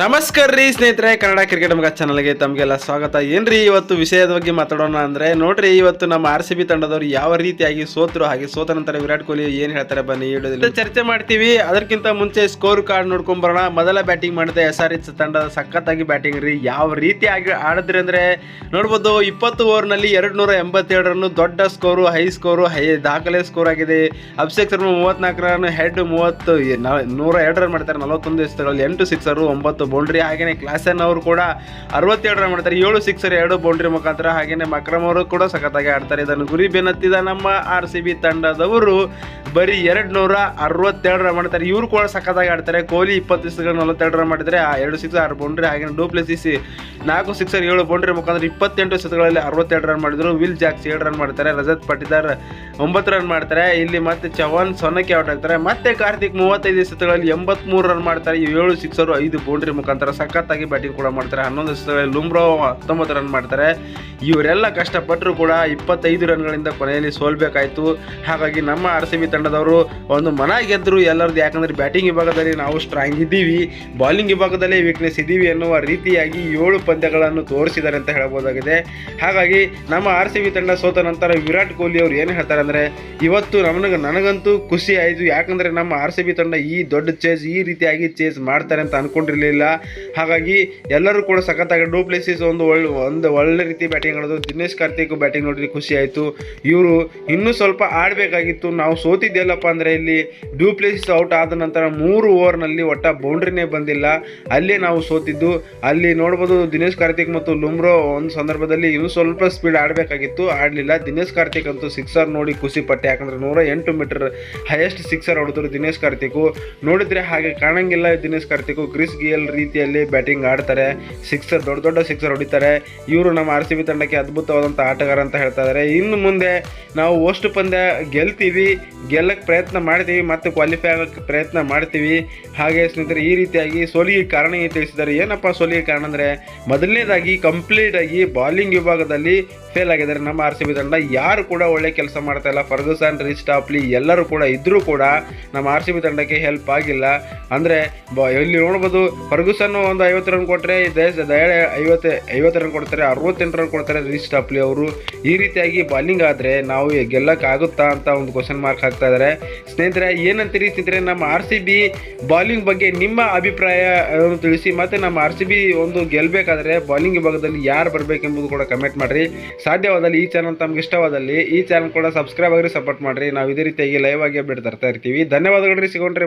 ನಮಸ್ಕಾರ ರೀ ಸ್ನೇಹಿತರೆ, ಕನ್ನಡ ಕ್ರಿಕೆಟ್ ಮಗ ಚಾನಲ್ಗೆ ತಮಗೆಲ್ಲ ಸ್ವಾಗತ. ಏನ್ರಿ ಇವತ್ತು ವಿಷಯದ ಬಗ್ಗೆ ಮಾತಾಡೋಣ ಅಂದ್ರೆ, ನೋಡ್ರಿ ಇವತ್ತು ನಮ್ಮ ಆರ್ ಸಿ ಬಿ ತಂಡದವರು ಯಾವ ರೀತಿಯಾಗಿ ಸೋತರು, ಹಾಗೆ ಸೋತ ನಂತರ ವಿರಾಟ್ ಕೊಹ್ಲಿ ಏನ್ ಹೇಳ್ತಾರೆ ಬನ್ನಿ ಹೇಳುದಿಲ್ಲ ಚರ್ಚೆ ಮಾಡ್ತೀವಿ. ಅದಕ್ಕಿಂತ ಮುಂಚೆ ಸ್ಕೋರ್ ಕಾರ್ಡ್ ನೋಡ್ಕೊಂಡ್ ಬರೋಣ. ಮೊದಲ ಬ್ಯಾಟಿಂಗ್ ಮಾಡಿದ ಎಸ್ ಆರ್ ಎಚ್ ತಂಡ ಸಖತ್ತಾಗಿ ಬ್ಯಾಟಿಂಗ್ ರೀ. ಯಾವ ರೀತಿಯಾಗಿ ಆಡಿದ್ರಿ ಅಂದ್ರೆ, ನೋಡ್ಬೋದು ಇಪ್ಪತ್ತು ಓವರ್ನಲ್ಲಿ ಎರಡು ನೂರ ಎಂಬತ್ತೇಳು ರನ್ ದೊಡ್ಡ ಸ್ಕೋರು ಹೈ ಸ್ಕೋರು ಹೈ ದಾಖಲೆ ಸ್ಕೋರ್ ಆಗಿದೆ. ಅಭಿಷೇಕ್ ಶರ್ಮಾ ಮೂವತ್ನಾಲ್ಕು ರನ್ ಹೆಡ್ ಮೂವತ್ತು ನೂರ ಎರಡು ರನ್ ಮಾಡ್ತಾರೆ. ನಲವತ್ತೊಂದು ಎಸೆತಗಳಲ್ಲಿ ಎಂಟು ಸಿಕ್ಸರು ಒಂಬತ್ತು ಬೌಂಡ್ರಿ ಹಾಗೆಯೇ ಕ್ಲಾಸನ್ ಅವರು ಕೂಡ ಅರವತ್ತೆರಡು ರನ್ ಮಾಡ್ತಾರೆ. ಏಳು ಸಿಕ್ಸರ್ ಎರಡು ಬೌಂಡ್ರಿ ಮುಖಾಂತರ ಹಾಗೆಯೇ ಮಕ್ರಮ್ ಅವರು ಕೂಡ ಸಖತ್ತಾಗಿ ಆಡ್ತಾರೆ. ಇದನ್ನು ಗುರಿ ಬೆನ್ನತ್ತಿದ ನಮ್ಮ ಆರ್ ಸಿ ಬಿ ತಂಡದವರು ಬರೀ ಎರಡು ನೂರ ಅರವತ್ತೆರಡು ರನ್ ಮಾಡ್ತಾರೆ. ಇವರು ಕೂಡ ಸಖತ್ತಾಗಿ ಆಡ್ತಾರೆ. ಕೊಹ್ಲಿ ಇಪ್ಪತ್ತು ಸಿಕ್ಸರ್ ನಲವತ್ತೆರಡು ರನ್ ಮಾಡಿದರೆ ಆ ಎರಡು ಸಿಕ್ಸ್ ಆರು ಬೌಂಡ್ರಿ ಹಾಗೇನೆ ಡೂಪ್ಲೆಸಿಸ್ ನಾಲ್ಕು ಸಿಕ್ಸರ್ ಏಳು ಬೌಂಡ್ರಿ ಮುಖಾಂತರ ಇಪ್ಪತ್ತೆಂಟು ಸೆತ್ಗಳಲ್ಲಿ ಅರವತ್ತೆರಡು ರನ್ ಮಾಡಿದರು. ವಿಲ್ ಜಾಕ್ಸ್ ಏಳು ರನ್ ಮಾಡ್ತಾರೆ. ರಜತ್ ಪಟಿದಾರ್ ಒಂಬತ್ತು ರನ್ ಮಾಡ್ತಾರೆ. ಇಲ್ಲಿ ಮತ್ತೆ ಚವಾನ್ ಸೊನ್ನಕ್ಕೆ ಔಟ್ ಆಗ್ತಾರೆ. ಮತ್ತೆ ಕಾರ್ತಿಕ್ ಮೂವತ್ತೈದು ಸೆತ್ಗಳಲ್ಲಿ ಎಂಬತ್ಮೂರು ರನ್ ಮಾಡ್ತಾರೆ. ಏಳು ಸಿಕ್ಸರು ಐದು ಬೌಂಡ್ರಿ ಮುಖಾಂತರ ಸಖತ್ತಾಗಿ ಬ್ಯಾಟಿಂಗ್ ಕೂಡ ಮಾಡ್ತಾರೆ. ಹನ್ನೊಂದು ಸೆತ್ಗಳಲ್ಲಿ ಲುಮ್ರೋ ಹತ್ತೊಂಬತ್ತು ರನ್ ಮಾಡ್ತಾರೆ. ಇವರೆಲ್ಲ ಕಷ್ಟಪಟ್ಟರು ಕೂಡ ಇಪ್ಪತ್ತೈದು ರನ್ಗಳಿಂದ ಕೊನೆಯಲ್ಲಿ ಸೋಲ್ಬೇಕಾಯ್ತು. ಹಾಗಾಗಿ ನಮ್ಮ ಆರ್ ಸಿ ಬಿ ತಂಡದವರು ಒಂದು ಮನ ಗೆದ್ದರು. ಎಲ್ಲರದ್ದು ಯಾಕಂದರೆ ಬ್ಯಾಟಿಂಗ್ ವಿಭಾಗದಲ್ಲಿ ನಾವು ಸ್ಟ್ರಾಂಗ್ ಇದ್ದೀವಿ. ಬಾಲಿಂಗ್ ವಿಭಾಗದಲ್ಲಿ ವೀಕ್ನೆಸ್ ಇದ್ದೀವಿ ಎನ್ನುವ ರೀತಿಯಾಗಿ ಏಳು ಪಂದ್ಯಗಳನ್ನು ತೋರಿಸಿದ್ದಾರೆ ಅಂತ ಹೇಳ್ಬೋದಾಗಿದೆ ಹಾಗಾಗಿ ನಮ್ಮ ಆರ್ ಸಿ ಬಿ ತಂಡ ಸೋತ ನಂತರ ವಿರಾಟ್ ಕೊಹ್ಲಿ ಅವರು ಏನು ಹೇಳ್ತಾರೆ ಅಂದರೆ, ಇವತ್ತು ನಮಗೆ ನನಗಂತೂ ಖುಷಿ ಆಯಿತು. ಯಾಕಂದರೆ ನಮ್ಮ ಆರ್ ಸಿ ಬಿ ತಂಡ ಈ ದೊಡ್ಡ ಚೇಸ್ ಈ ರೀತಿಯಾಗಿ ಚೇಸ್ ಮಾಡ್ತಾರೆ ಅಂತ ಅಂದ್ಕೊಂಡಿರಲಿಲ್ಲ ಹಾಗಾಗಿ ಎಲ್ಲರೂ ಕೂಡ ಸಖತ್ತಾಗಿ ಡೂಪ್ಲೆಸಿಸ್ ಒಂದು ಒಳ್ಳೆ ಒಂದು ಒಳ್ಳೆ ರೀತಿ ಬ್ಯಾಟಿಂಗ್ ದಿನೇಶ್ ಕಾರ್ತಿಕ್ ಬ್ಯಾಟಿಂಗ್ ನೋಡಿದ್ರೆ ಖುಷಿ ಆಯಿತು. ಇವರು ಇನ್ನೂ ಸ್ವಲ್ಪ ಆಡಬೇಕಾಗಿತ್ತು. ನಾವು ಸೋತಿದ್ದೆಲ್ಲಪ್ಪ ಅಂದರೆ ಇಲ್ಲಿ ಡೂಪ್ಲೆಸಿಸ್ ಔಟ್ ಆದ ನಂತರ ಮೂರು ಓವರ್ನಲ್ಲಿ ಒಟ್ಟ ಬೌಂಡ್ರಿನೇ ಬಂದಿಲ್ಲ. ಅಲ್ಲೇ ನಾವು ಸೋತಿದ್ದು. ಅಲ್ಲಿ ನೋಡ್ಬೋದು ದಿನೇಶ್ ಕಾರ್ತಿಕ್ ಮತ್ತು ಲುಮ್ರೋ ಒಂದು ಸಂದರ್ಭದಲ್ಲಿ ಇನ್ನೂ ಸ್ವಲ್ಪ ಸ್ಪೀಡ್ ಆಡಬೇಕಾಗಿತ್ತು. ಆಡಲಿಲ್ಲ. ದಿನೇಶ್ ಕಾರ್ತಿಕ್ ಅಂತೂ ಸಿಕ್ಸರ್ ನೋಡಿ ಖುಷಿ ಪಟ್ಟೆ. ಯಾಕಂದ್ರೆ ನೂರ ಎಂಟು ಮೀಟರ್ ಹೈಯೆಸ್ಟ್ ಸಿಕ್ಸರ್ ಹೊಡೆದ್ರು ದಿನೇಶ್ ಕಾರ್ತಿಕ್ ನೋಡಿದ್ರೆ ಹಾಗೆ ಕಾಣಂಗಿಲ್ಲ ದಿನೇಶ್ ಕಾರ್ತಿಕ್ ಕ್ರಿಸ್ ಗಿಯಲ್ ರೀತಿಯಲ್ಲಿ ಬ್ಯಾಟಿಂಗ್ ಆಡ್ತಾರೆ. ಸಿಕ್ಸರ್ ದೊಡ್ಡ ದೊಡ್ಡ ಸಿಕ್ಸರ್ ಹೊಡಿತಾರೆ. ಇವರು ನಮ್ಮ ಆರ್ ಸಿ ಬಿ ತಂಡಕ್ಕೆ ಅದ್ಭುತವಾದಂಥ ಆಟಗಾರ ಅಂತ ಹೇಳ್ತಾ ಇದ್ದಾರೆ ಇನ್ನು ಮುಂದೆ ನಾವು ಓಷ್ಟು ಪಂದ್ಯ ಗೆಲ್ತೀವಿ ಗೆಲ್ಲಕ್ಕೆ ಪ್ರಯತ್ನ ಮಾಡ್ತೀವಿ ಮತ್ತು ಕ್ವಾಲಿಫೈ ಆಗೋಕ್ಕೆ ಪ್ರಯತ್ನ ಮಾಡ್ತೀವಿ. ಹಾಗೆ ಸ್ನೇಹಿತರೆ, ಈ ರೀತಿಯಾಗಿ ಸೋಲಿಗೆ ಕಾರಣ ತಿಳಿಸಿದ್ದಾರೆ? ಏನಪ್ಪ ಸೋಲಿಗೆ ಕಾರಣ ಅಂದರೆ ಮೊದಲನೇದಾಗಿ ಕಂಪ್ಲೀಟ್ ಆಗಿ ಬಾಲಿಂಗ್ ವಿಭಾಗದಲ್ಲಿ ಫೇಲ್ ಆಗಿದ್ದಾರೆ ನಮ್ಮ ಆರ್ ಸಿ ಬಿ ತಂಡ. ಯಾರು ಕೂಡ ಒಳ್ಳೆ ಕೆಲಸ ಮಾಡ್ತಾ ಇಲ್ಲ. ಫರ್ಗೂಸನ್ ರಿಚ್ ಟಾಪ್ಲಿ ಎಲ್ಲರೂ ಕೂಡ ಇದ್ದರೂ ಕೂಡ ನಮ್ಮ ಆರ್ ಸಿ ಬಿ ತಂಡಕ್ಕೆ ಹೆಲ್ಪ್ ಆಗಿಲ್ಲ. ಅಂದರೆ ಬ, ಇಲ್ಲಿ ನೋಡ್ಬೋದು ಫರ್ಗೂಸನ್ನು ಒಂದು ಐವತ್ತು ರನ್ ಕೊಟ್ಟರೆ ದಯಾಳೆ ಐವತ್ತು ಐವತ್ತು ರನ್ ಕೊಡ್ತಾರೆ, ಅರವತ್ತೆಂಟು ರನ್ ಕೊಡ್ತಾರೆ. ರಿಚ್ ಟಾಪ್ಲಿ ಅವರು ಈ ರೀತಿಯಾಗಿ ಬಾಲಿಂಗ್ ಆದರೆ ನಾವು ಗೆಲ್ಲಕ್ಕಾಗುತ್ತಾ ಅಂತ ಒಂದು ಕ್ವಶನ್ ಮಾರ್ಕ್ ಹಾಕ್ತಾ ಇದ್ದಾರೆ ಸ್ನೇಹಿತರೆ, ಏನಂತೀರಿ ಸ್ನೇಹಿತರೆ, ನಮ್ಮ ಆರ್ ಸಿ ಬಿ ಬಾಲಿಂಗ್ ಬಗ್ಗೆ ನಿಮ್ಮ ಅಭಿಪ್ರಾಯ ತಿಳಿಸಿ ಮತ್ತು ನಮ್ಮ ಆರ್ ಸಿ ಬಿ ಒಂದು ಗೆಲ್ಲಬೇಕಾದ್ರೆ ಬಾಲಿಂಗ್ ವಿಭಾಗದಲ್ಲಿ ಯಾರು ಬರಬೇಕೆಂಬುದು ಕೂಡ ಕಮೆಂಟ್ ಮಾಡಿರಿ. ಸಾಧ್ಯವಾದಲ್ಲಿ ಈ ಚಾನಲ್ ತಮ್ಗೆ ಇಷ್ಟವಾದಲ್ಲಿ ಈ ಚಾನಲ್ ಕೂಡ ಸಬ್ಸ್ಕ್ರೈಬ್ ಆಗಿ ಸಪೋರ್ಟ್ ಮಾಡಿರಿ. ನಾವು ಇದೇ ರೀತಿಯಾಗಿ ಲೈವ್ ಆಗಿ ಅಪ್ಡೇಟ್ ತರ್ತಾ ಇರ್ತೀವಿ. ಧನ್ಯವಾದಗಳು ಸಿಗೋಣ್ರಿ